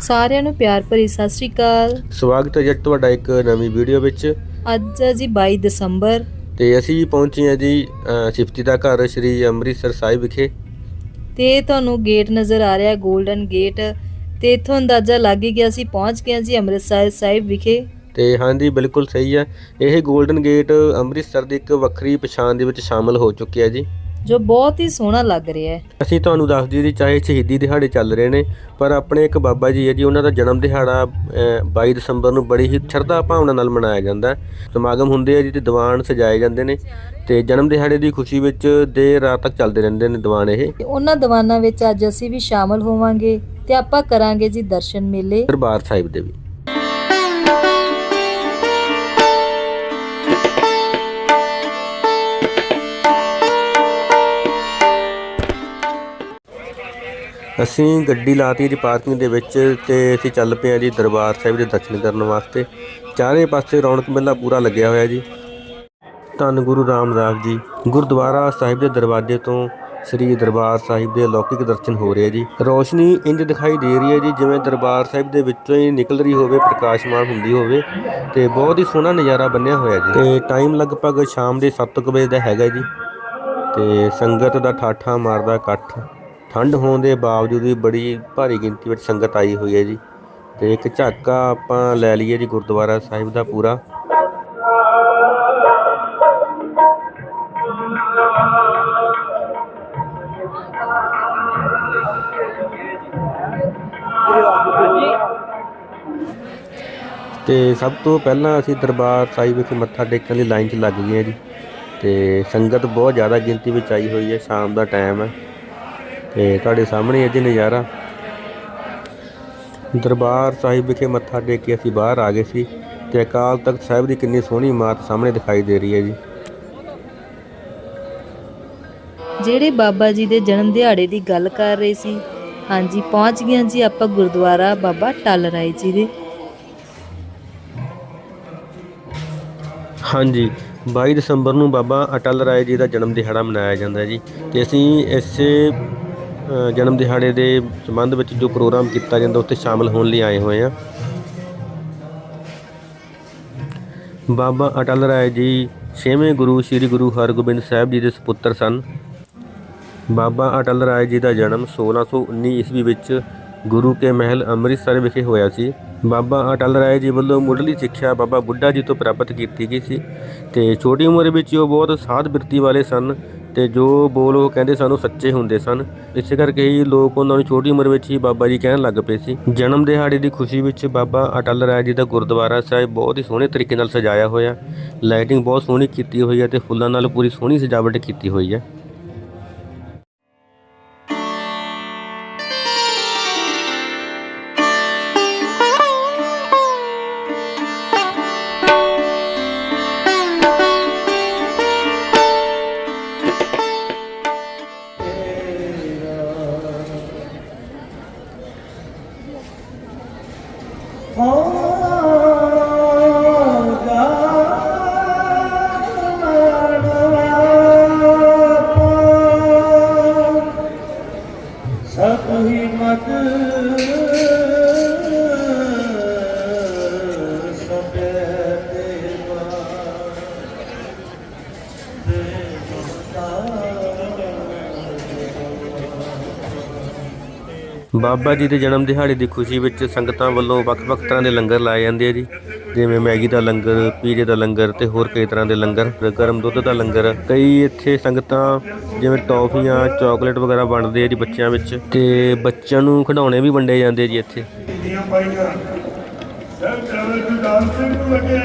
ਸਾਰਿਆਂ ਨੂੰ ਪਿਆਰ ਭਰੀ ਸਤਿ ਸ਼੍ਰੀ ਅਕਾਲ। ਸਵਾਗਤ ਹੈ ਜੀ ਤੁਹਾਡਾ ਇੱਕ ਨਵੀਂ ਵੀਡੀਓ ਵਿੱਚ। ਅੱਜ ਹੈ ਜੀ 22 ਦਸੰਬਰ। ਤੇ ਅਸੀਂ ਪਹੁੰਚੇ ਹਾਂ ਜੀ ਸਿਫਤੀ ਦਾ ਘਰ ਸ੍ਰੀ ਅੰਮ੍ਰਿਤਸਰ ਸਾਹਿਬ ਵਿਖੇ। ਤੇ ਤੁਹਾਨੂੰ ਗੇਟ ਨਜ਼ਰ ਆ ਰਿਹਾ 골ਡਨ ਗੇਟ। ਤੇ ਇਥੋਂ ਅੰਦਾਜ਼ਾ ਲੱਗ ਹੀ ਗਿਆ ਸੀ ਪਹੁੰਚ ਗਏ ਹਾਂ ਜੀ ਅੰਮ੍ਰਿਤਸਰ ਸਾਹਿਬ ਵਿਖੇ। ਤੇ ਹਾਂਜੀ ਬਿਲਕੁਲ ਸਹੀ ਹੈ। ਇਹ 골ਡਨ ਗੇਟ ਅੰਮ੍ਰਿਤਸਰ ਦੀ ਇੱਕ ਵੱਖਰੀ ਪਛਾਣ ਦੇ ਵਿੱਚ ਸ਼ਾਮਲ ਹੋ ਚੁੱਕਿਆ ਜੀ। ਜੋ ਬਹੁਤ ਹੀ ਸੋਹਣਾ ਲੱਗ ਰਿਹਾ ਹੈ। ਅਸੀਂ ਤੁਹਾਨੂੰ ਦੱਸ ਦਈਏ ਜੀ ਚਾਹੇ ਸ਼ਹੀਦੀ ਦਿਹਾੜੇ ਚੱਲ ਰਹੇ ਨੇ ਪਰ ਆਪਣੇ ਇੱਕ ਬਾਬਾ ਜੀ ਹੈ ਜੀ ਉਹਨਾਂ ਦਾ ਜਨਮ ਦਿਹਾੜਾ ਅ, 22 ਦਸੰਬਰ ਨੂੰ ਬੜੀ ਹੀ ਸ਼ਰਧਾ ਭਾਵਨਾ ਨਾਲ ਮਨਾਇਆ ਜਾਂਦਾ ਹੈ। ਸਮਾਗਮ ਹੁੰਦੇ ਆ ਜੀ ਤੇ ਦੀਵਾਨ ਸਜਾਏ ਜਾਂਦੇ ਨੇ ਤੇ ਜਨਮ ਦਿਹਾੜੇ ਦੀ ਖੁਸ਼ੀ ਵਿੱਚ ਦੇਰ ਰਾਤ ਤੱਕ ਚੱਲਦੇ ਰਹਿੰਦੇ ਨੇ ਦੀਵਾਨ ਇਹ। ਉਹਨਾਂ ਦੀਵਾਨਾਂ ਵਿੱਚ ਅੱਜ ਅਸੀਂ ਵੀ ਸ਼ਾਮਲ ਹੋਵਾਂਗੇ ਤੇ ਆਪਾਂ ਕਰਾਂਗੇ ਜੀ ਦਰਸ਼ਨ ਮੇਲੇ। ਦਰਬਾਰ ਸਾਹਿਬ ਦੇ ਵੀ। ਅਸੀਂ ਗੱਡੀ ਲਾਤੀ ਜੀ ਪਾਰਕਿੰਗ ਦੇ ਵਿੱਚ ਤੇ ਅਸੀਂ ਚੱਲ ਪਏ ਹਾਂ ਜੀ ਦਰਬਾਰ ਸਾਹਿਬ ਦੇ ਦਰਸ਼ਨ ਕਰਨ ਵਾਸਤੇ। ਚਾਰੇ ਪਾਸੇ ਰੌਣਕ ਮੇਲਾ ਪੂਰਾ ਲੱਗਿਆ ਹੋਇਆ ਜੀ। ਧੰਨ ਗੁਰੂ ਰਾਮਦਾਸ ਜੀ। ਗੁਰਦੁਆਰਾ ਸਾਹਿਬ ਦੇ ਦਰਵਾਜ਼ੇ ਤੋਂ ਸ੍ਰੀ ਦਰਬਾਰ ਸਾਹਿਬ ਦੇ ਅਲੌਕਿਕ ਦਰਸ਼ਨ ਹੋ ਰਹੇ ਜੀ। ਰੋਸ਼ਨੀ ਇੰਜ ਦਿਖਾਈ ਦੇ ਰਹੀ ਹੈ ਜੀ, ਜਿਵੇਂ ਦਰਬਾਰ ਸਾਹਿਬ ਦੇ ਵਿੱਚੋਂ ਹੀ ਨਿਕਲ ਰਹੀ ਹੋਵੇ, ਪ੍ਰਕਾਸ਼ਮਾਨ ਹੁੰਦੀ ਹੋਵੇ ਤੇ ਬਹੁਤ ਹੀ ਸੋਹਣਾ ਨਜ਼ਾਰਾ ਬਣਿਆ ਹੋਇਆ ਜੀ। ਤੇ ਟਾਈਮ ਲਗਭਗ ਸ਼ਾਮ ਦੇ 7 ਵਜੇ ਦਾ ਹੈਗਾ ਜੀ। ਤੇ ਸੰਗਤ ਦਾ ਠਾਠਾ ਮਾਰਦਾ ਇਕੱਠ। ਠੰਡ ਹੋਣ ਦੇ ਬਾਵਜੂਦ ਵੀ ਬੜੀ ਭਾਰੀ ਗਿਣਤੀ ਵਿੱਚ ਸੰਗਤ ਆਈ ਹੋਈ ਹੈ ਜੀ। ਤੇ ਇੱਕ ਝਾਕਾ ਆਪਾਂ ਲੈ ਲਈਏ ਜੀ ਗੁਰਦੁਆਰਾ ਸਾਹਿਬ ਦਾ ਪੂਰਾ। ਤੇ ਸਭ ਤੋਂ ਪਹਿਲਾਂ ਅਸੀਂ ਦਰਬਾਰ ਸਾਹਿਬ ਵਿਖੇ ਮੱਥਾ ਟੇਕਣ ਲਈ ਲਾਈਨ 'ਚ ਲੱਗ ਗਏ ਜੀ। ਤੇ ਸੰਗਤ ਬਹੁਤ ਜ਼ਿਆਦਾ ਗਿਣਤੀ ਵਿੱਚ ਆਈ ਹੋਈ ਹੈ, ਸ਼ਾਮ ਦਾ ਟਾਈਮ ਹੈ। ਤੇ ਤੁਹਾਡੇ ਸਾਹਮਣੇ ਅੱਜ ਨਜ਼ਾਰਾ। ਦਰਬਾਰ ਸਾਹਿਬ ਵਿਖੇ ਮੱਥਾ ਟੇਕ ਕੇ ਅਸੀਂ ਬਾਹਰ ਆ ਗਏ ਸੀ ਤੇ ਅਕਾਲ ਤਖਤ ਸਾਹਿਬ ਦੀ ਕਿੰਨੀ ਸੋਹਣੀ ਇਮਾਰਤ ਸਾਹਮਣੇ ਦਿਖਾਈ ਦੇ ਰਹੀ ਹੈ ਜੀ। ਜਿਹੜੇ ਬਾਬਾ ਜੀ ਦੇ ਜਨਮ ਦਿਹਾੜੇ ਦੀ ਗੱਲ ਕਰ ਰਹੇ ਸੀ ਹਾਂਜੀ ਪਹੁੰਚ ਗਏ ਜੀ ਆਪਾਂ ਗੁਰਦੁਆਰਾ ਬਾਬਾ ਟੱਲ ਰਾਏ ਜੀ ਦੇ। ਹਾਂਜੀ 22 ਦਸੰਬਰ ਨੂੰ ਬਾਬਾ ਅਟਲ ਰਾਏ ਜੀ ਦਾ ਜਨਮ ਦਿਹਾੜਾ ਮਨਾਇਆ ਜਾਂਦਾ ਜੀ ਤੇ ਅਸੀਂ ਇਸੇ ਜਨਮ ਦਿਹਾੜੇ ਦੇ ਸੰਬੰਧ ਵਿੱਚ ਜੋ ਪ੍ਰੋਗਰਾਮ ਕੀਤਾ ਜਾਂਦਾ, ਉੱਥੇ ਸ਼ਾਮਲ ਹੋਣ ਲਈ ਆਏ ਹੋਏ ਹਾਂ ਬਾਬਾ ਅਟਲ ਰਾਏ ਜੀ, ਛੇਵੇਂ ਗੁਰੂ ਸ੍ਰੀ ਗੁਰੂ ਹਰਗੋਬਿੰਦ ਸਾਹਿਬ ਜੀ ਦੇ ਸੁਪੁੱਤਰ ਸਨ। ਬਾਬਾ ਅਟਲ ਰਾਏ ਜੀ ਦਾ ਜਨਮ 1619 ਈਸਵੀ ਵਿੱਚ ਗੁਰੂ ਕੇ ਮਹਿਲ ਅੰਮ੍ਰਿਤਸਰ ਵਿਖੇ ਹੋਇਆ ਸੀ। ਬਾਬਾ ਅਟਲ ਰਾਏ ਜੀ ਵੱਲੋਂ ਮੁੱਢਲੀ ਸਿੱਖਿਆ ਬਾਬਾ ਬੁੱਢਾ ਜੀ ਤੋਂ ਪ੍ਰਾਪਤ ਕੀਤੀ ਗਈ ਸੀ ਤੇ ਛੋਟੀ ਉਮਰ ਵਿੱਚ ਉਹ ਬਹੁਤ ਸਾਧ ਬਿਰਤੀ ਵਾਲੇ ਸਨ। ਤੇ ਜੋ ਬੋਲ ਉਹ ਕਹਿੰਦੇ ਸਨ ਉਹ ਸੱਚੇ ਹੁੰਦੇ ਸਨ। ਇਸੇ ਕਰਕੇ ਹੀ ਲੋਕ ਉਹਨਾਂ ਨੂੰ ਛੋਟੀ ਉਮਰ ਵਿੱਚ ਹੀ ਬਾਬਾ ਜੀ ਕਹਿਣ ਲੱਗ ਪਏ ਸੀ। ਜਨਮ ਦਿਹਾੜੇ ਦੀ ਖੁਸ਼ੀ ਵਿੱਚ ਬਾਬਾ ਅਟਲ ਰਾਏ ਜੀ ਦਾ ਗੁਰਦੁਆਰਾ ਸਾਹਿਬ ਬਹੁਤ ਹੀ ਸੋਹਣੇ ਤਰੀਕੇ ਨਾਲ ਸਜਾਇਆ ਹੋਇਆ। ਲਾਈਟਿੰਗ ਬਹੁਤ ਸੋਹਣੀ ਕੀਤੀ ਹੋਈ ਹੈ ਤੇ ਫੁੱਲਾਂ ਨਾਲ ਪੂਰੀ ਸੋਹਣੀ ਸਜਾਵਟ ਕੀਤੀ ਹੋਈ ਹੈ। ਬਾਬਾ ਜੀ ਦੇ ਜਨਮ ਦਿਹਾੜੇ ਦੀ ਖੁਸ਼ੀ ਵਿੱਚ ਸੰਗਤਾਂ ਵੱਲੋਂ ਵੱਖ-ਵੱਖ ਤਰ੍ਹਾਂ ਦੇ ਲੰਗਰ ਲਾਏ ਜਾਂਦੇ ਆ ਜੀ। ਜਿਵੇਂ ਮੈਗੀ ਦਾ ਲੰਗਰ, ਪੀਜ਼ੇ ਦਾ ਲੰਗਰ ਤੇ ਹੋਰ ਕਈ ਤਰ੍ਹਾਂ ਦੇ ਲੰਗਰ ਗਰਮ ਦੁੱਧ ਦਾ ਲੰਗਰ। ਕਈ ਇੱਥੇ ਸੰਗਤਾਂ ਜਿਵੇਂ ਟੌਫੀਆਂ, ਚਾਕਲੇਟ ਵਗੈਰਾ ਵੰਡਦੇ ਆ ਜੀ ਬੱਚਿਆਂ ਵਿੱਚ ਤੇ ਬੱਚਿਆਂ ਨੂੰ ਖਿਡੌਣੇ ਵੀ ਵੰਡੇ ਜਾਂਦੇ ਆ ਜੀ ਇੱਥੇ। ਸਭ ਚਾਵੇ ਗੁਰਦਾਸ ਸਿੰਘ ਨੂੰ ਲੱਗੇ।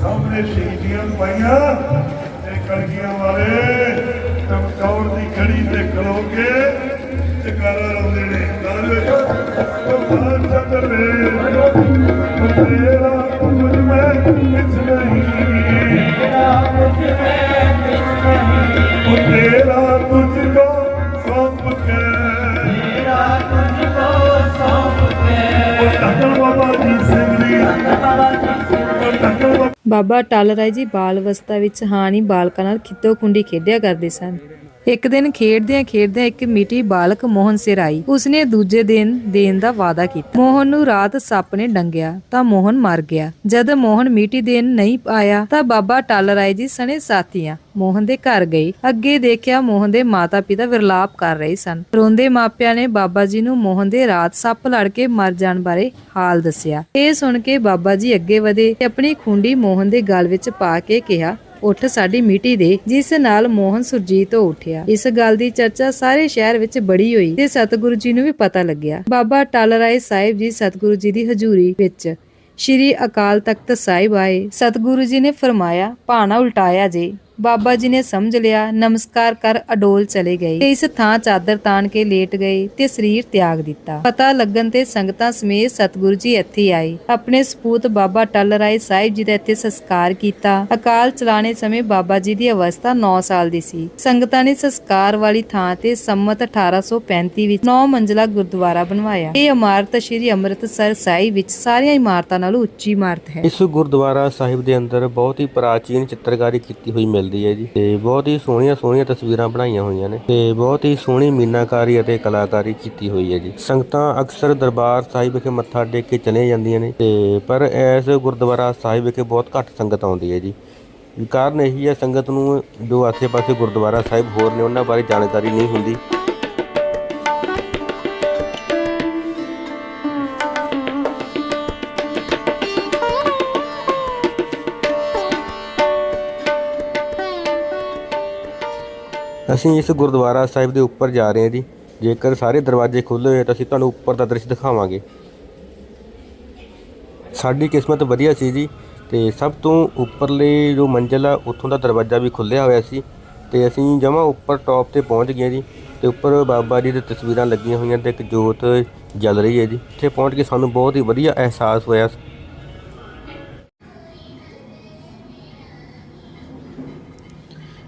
ਸਾਹਮਣੇ ਸ਼ਹੀਦੀਆਂ ਪਾਈਆਂ। ਤੇ ਕਲਗੀਆਂ ਵਾਲੇ ਚਮਕੌਰ ਦੀ ਖੜੀ ਤੇ ਖਲੋ ਜਕਾਰਾ ਲਾਉਂਦੇ ਨੇ ਨਾਰੇ ਗੁਰਦਾਸ ਚੰਦਰ ਵੇ ਤੇਰਾ ਕੁਝ ਮੈਂ ਵਿੱਚ ਨਹੀਂ ਤੇਰਾ ਕੁਝ ਮੈਂ ਉਹ ਤੇਰਾ ਤੁਝ ਕੋ ਸੌਂਪ ਕੇ ਤੇਰਾ ਤੁਝ ਕੋ ਸੌਂਪ ਕੇ ਟੱਕਰ ਬਾਬਾ ਜੀ ਸਿੰਘ ਦੀ ਟੱਕਰ ਬਾਬਾ ਬਾਬਾ ਟੱਲ ਰਾਏ ਜੀ ਬਾਲ ਅਵਸਥਾ ਵਿੱਚ ਹਾਣੀ ਬਾਲਕਾਂ ਨਾਲ ਖਿੱਤੋ ਖੁੰਡੀ ਖੇਡਿਆ ਕਰਦੇ ਸਨ। ਇੱਕ ਦਿਨ ਖੇਡਦਿਆਂ ਖੇਡਦਿਆਂ ਇੱਕ ਮਿੱਟੀ ਬਾਲਕ ਮੋਹਨ ਸਿਰ ਆਈ। ਉਸਨੇ ਦੂਜੇ ਦਿਨ ਦੇਣ ਦਾ ਵਾਅਦਾ ਕੀਤਾ। ਮੋਹਨ ਨੂੰ ਰਾਤ ਸੱਪ ਨੇ ਡੰਗਿਆ, ਤਾਂ ਮੋਹਨ ਮਰ ਗਿਆ। ਜਦ ਮੋਹਨ ਮਿੱਟੀ ਦੇਣ ਨਹੀਂ ਆਇਆ, ਤਾਂ ਬਾਬਾ ਟਾਲ ਰਾਏ ਜੀ ਸਣੇ ਸਾਥੀਆਂ ਮੋਹਨ ਦੇ ਘਰ ਗਈ ਅੱਗੇ ਦੇਖਿਆ ਮੋਹਨ ਦੇ ਮਾਤਾ-ਪਿਤਾ ਵਿਰਲਾਪ ਕਰ ਰਹੇ ਸਨ। ਰੋਂਦੇ ਮਾਪਿਆਂ ਨੇ ਬਾਬਾ ਜੀ ਨੂੰ ਮੋਹਨ ਦੇ ਰਾਤ ਸੱਪ ਲੜ ਕੇ ਮਰ ਜਾਣ ਬਾਰੇ ਹਾਲ ਦੱਸਿਆ। ਇਹ ਸੁਣ ਕੇ ਬਾਬਾ ਜੀ ਅੱਗੇ ਵਧੇ ਤੇ ਆਪਣੀ ਖੁੰਡੀ ਮੋਹਨ ਦੇ ਗਲ ਵਿੱਚ ਪਾ ਕੇ ਕਿਹਾ ਉੱਠ ਸਾਡੀ ਮਿੱਟੀ ਦੇ, ਜਿਸ ਨਾਲ ਮੋਹਨ ਸੁਰਜੀਤ ਹੋ ਉੱਠਿਆ। ਇਸ ਗੱਲ ਦੀ ਚਰਚਾ ਸਾਰੇ ਸ਼ਹਿਰ ਵਿੱਚ ਬੜੀ ਹੋਈ ਤੇ ਸਤਿਗੁਰੂ ਜੀ ਨੂੰ ਵੀ ਪਤਾ ਲੱਗਿਆ। ਬਾਬਾ ਟਾਲ ਰਾਏ ਸਾਹਿਬ ਜੀ ਸਤਿਗੁਰੂ ਜੀ ਦੀ ਹਜ਼ੂਰੀ ਵਿੱਚ ਸ਼੍ਰੀ ਅਕਾਲ ਤਖਤ ਸਾਹਿਬ ਆਏ। ਸਤਿਗੁਰੂ ਜੀ ਨੇ ਫਰਮਾਇਆ, ਭਾਣਾ ਉਲਟਾਇਆ ਜੇ। ਬਾਬਾ ਜੀ ਨੇ ਸਮਝ ਲਿਆ, ਨਮਸਕਾਰ ਕਰ, ਅਡੋਲ ਚਲੇ ਗਏ। ਤੇ ਇਸ ਥਾਂ ਚਾਦਰ ਤਾਣ ਕੇ ਲੇਟ ਗਏ ਤੇ ਸਰੀਰ ਤਿਆਗ ਦਿੱਤਾ। ਪਤਾ ਲੱਗਣ ਤੇ ਸੰਗਤਾਂ ਸਮੇਤ ਸਤਿਗੁਰੂ ਜੀ ਇੱਥੇ ਆਏ। ਆਪਣੇ ਸਪੂਤ ਬਾਬਾ ਟੱਲ ਰਾਏ ਸਾਹਿਬ ਜੀ ਦਾ ਇੱਥੇ ਸੰਸਕਾਰ ਕੀਤਾ। ਅਕਾਲ ਚਲਾਣੇ ਸਮੇਂ ਬਾਬਾ ਜੀ ਦੀ ਅਵਸਥਾ 9 ਸਾਲ ਦੀ ਸੀ। ਸੰਗਤਾਂ ਨੇ ਸੰਸਕਾਰ ਵਾਲੀ ਥਾਂ ਤੇ ਸੰਮਤ 1835 ਵਿੱਚ 9 ਮੰਜ਼ਲਾ ਗੁਰਦੁਆਰਾ ਬਣਵਾਇਆ। ਇਹ ਇਮਾਰਤ ਸ੍ਰੀ ਅੰਮ੍ਰਿਤਸਰ ਸਾਹਿਬ ਵਿੱਚ ਸਾਰੀਆਂ ਇਮਾਰਤਾਂ ਨਾਲੋਂ ਉੱਚੀ ਇਮਾਰਤ ਹੈ। ਇਸ ਗੁਰਦੁਆਰਾ ਸਾਹਿਬ ਦੇ ਅੰਦਰ ਬਹੁਤ ਹੀ ਪ੍ਰਾਚੀਨ ਚਿੱਤਰਕਾਰੀ ਕੀਤੀ ਹੋਈ ਮਿਲ ਮਿਲਦੀ ਹੈ ਜੀ। ਤੇ ਬਹੁਤ ਹੀ ਸੋਹਣੀਆਂ ਸੋਹਣੀਆਂ ਤਸਵੀਰਾਂ ਬਣਾਈਆਂ ਹੋਈਆਂ ਨੇ। ਤੇ ਬਹੁਤ ਹੀ ਸੋਹਣੀ ਮੀਨਾਕਾਰੀ ਅਤੇ ਕਲਾਕਾਰੀ ਕੀਤੀ ਹੋਈ ਹੈ ਜੀ। ਸੰਗਤਾਂ ਅਕਸਰ ਦਰਬਾਰ ਸਾਹਿਬ ਵਿਖੇ ਮੱਥਾ ਟੇਕ ਕੇ ਚਲੇ ਜਾਂਦੀਆਂ ਨੇ। ਤੇ ਪਰ ਇਸ ਗੁਰਦੁਆਰਾ ਸਾਹਿਬ ਵਿਖੇ ਬਹੁਤ ਘੱਟ ਸੰਗਤ ਆਉਂਦੀ ਹੈ ਜੀ। ਕਾਰਨ ਇਹੀ ਹੈ ਸੰਗਤ ਨੂੰ ਜੋ ਆਸੇ-ਪਾਸੇ ਗੁਰਦੁਆਰਾ ਸਾਹਿਬ ਹੋਰ ਨੇ, ਉਹਨਾਂ ਬਾਰੇ ਜਾਣਕਾਰੀ ਨਹੀਂ ਹੁੰਦੀ। ਅਸੀਂ ਇਸ ਗੁਰਦੁਆਰਾ ਸਾਹਿਬ ਦੇ ਉੱਪਰ ਜਾ ਰਹੇ ਹਾਂ ਜੀ। ਜੇਕਰ ਸਾਰੇ ਦਰਵਾਜ਼ੇ ਖੁੱਲ੍ਹੇ ਹੋਏ ਤਾਂ ਅਸੀਂ ਤੁਹਾਨੂੰ ਉੱਪਰ ਦਾ ਦ੍ਰਿਸ਼ ਦਿਖਾਵਾਂਗੇ। ਸਾਡੀ ਕਿਸਮਤ ਵਧੀਆ ਸੀ ਜੀ ਤੇ ਸਭ ਤੋਂ ਉੱਪਰਲੇ ਜੋ ਮੰਜ਼ਲ ਆ, ਉੱਥੋਂ ਦਾ ਦਰਵਾਜ਼ਾ ਵੀ ਖੁੱਲ੍ਹਿਆ ਹੋਇਆ ਸੀ ਤੇ ਅਸੀਂ ਜਮਾਂ ਉੱਪਰ ਟੌਪ ਤੇ ਪਹੁੰਚ ਗਏ ਜੀ ਤੇ ਉੱਪਰ ਬਾਬਾ ਜੀ ਦੀ ਤਸਵੀਰਾਂ ਲੱਗੀਆਂ ਹੋਈਆਂ ਤੇ ਇੱਕ ਜੋਤ ਜਲ ਰਹੀ ਹੈ ਜੀ। ਇੱਥੇ ਪਹੁੰਚ ਕੇ ਸਾਨੂੰ ਬਹੁਤ ਹੀ ਵਧੀਆ ਅਹਿਸਾਸ ਹੋਇਆ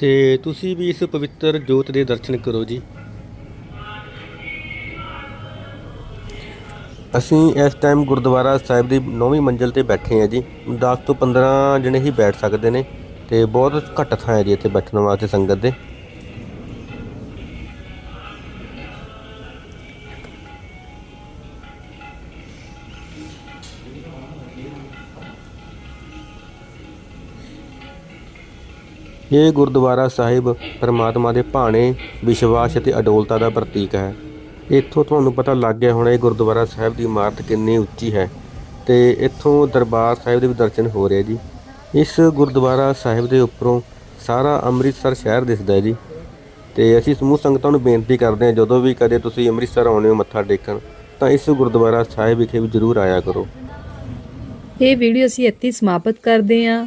ਤੇ ਤੁਸੀਂ ਵੀ ਇਸ ਪਵਿੱਤਰ ਜੋਤ ਦੇ ਦਰਸ਼ਨ ਕਰੋ ਜੀ। ਅਸੀਂ ਇਸ ਟਾਈਮ ਗੁਰਦੁਆਰਾ ਸਾਹਿਬ ਦੀ 9ਵੀਂ ਮੰਜ਼ਿਲ ਤੇ ਬੈਠੇ ਹਾਂ ਜੀ। 10 ਤੋਂ 15 ਜਣੇ ਹੀ ਬੈਠ ਸਕਦੇ ਨੇ ਤੇ ਬਹੁਤ ਘੱਟ ਥਾਂ ਹੈ ਜੀ ਇੱਥੇ ਬੈਠਣ ਵਾਸਤੇ ਸੰਗਤ ਦੇ। ਇਹ ਗੁਰਦੁਆਰਾ ਸਾਹਿਬ ਪਰਮਾਤਮਾ ਦੇ ਭਾਣੇ, ਵਿਸ਼ਵਾਸ ਅਤੇ ਅਡੋਲਤਾ ਦਾ ਪ੍ਰਤੀਕ ਹੈ। ਇੱਥੋਂ ਤੁਹਾਨੂੰ ਪਤਾ ਲੱਗ ਗਿਆ ਹੋਣਾ ਇਹ ਗੁਰਦੁਆਰਾ ਸਾਹਿਬ ਦੀ ਇਮਾਰਤ ਕਿੰਨੀ ਉੱਚੀ ਹੈ ਤੇ ਇੱਥੋਂ ਦਰਬਾਰ ਸਾਹਿਬ ਦੇ ਵੀ ਦਰਸ਼ਨ ਹੋ ਰਹੇ ਜੀ। ਇਸ ਗੁਰਦੁਆਰਾ ਸਾਹਿਬ ਦੇ ਉੱਪਰੋਂ ਸਾਰਾ ਅੰਮ੍ਰਿਤਸਰ ਸ਼ਹਿਰ ਦਿਸਦਾ ਹੈ ਜੀ। ਤੇ ਅਸੀਂ ਸਮੂਹ ਸੰਗਤਾਂ ਨੂੰ ਬੇਨਤੀ ਕਰਦੇ ਹਾਂ, ਜਦੋਂ ਵੀ ਕਦੇ ਤੁਸੀਂ ਅੰਮ੍ਰਿਤਸਰ ਆਉਣੇ ਹੋ ਮੱਥਾ ਟੇਕਣ, ਤਾਂ ਇਸ ਗੁਰਦੁਆਰਾ ਸਾਹਿਬ ਵਿਖੇ ਵੀ ਜ਼ਰੂਰ ਆਇਆ ਕਰੋ। ਇਹ ਵੀਡੀਓ ਅਸੀਂ ਇੱਥੇ ਸਮਾਪਤ ਕਰਦੇ ਹਾਂ।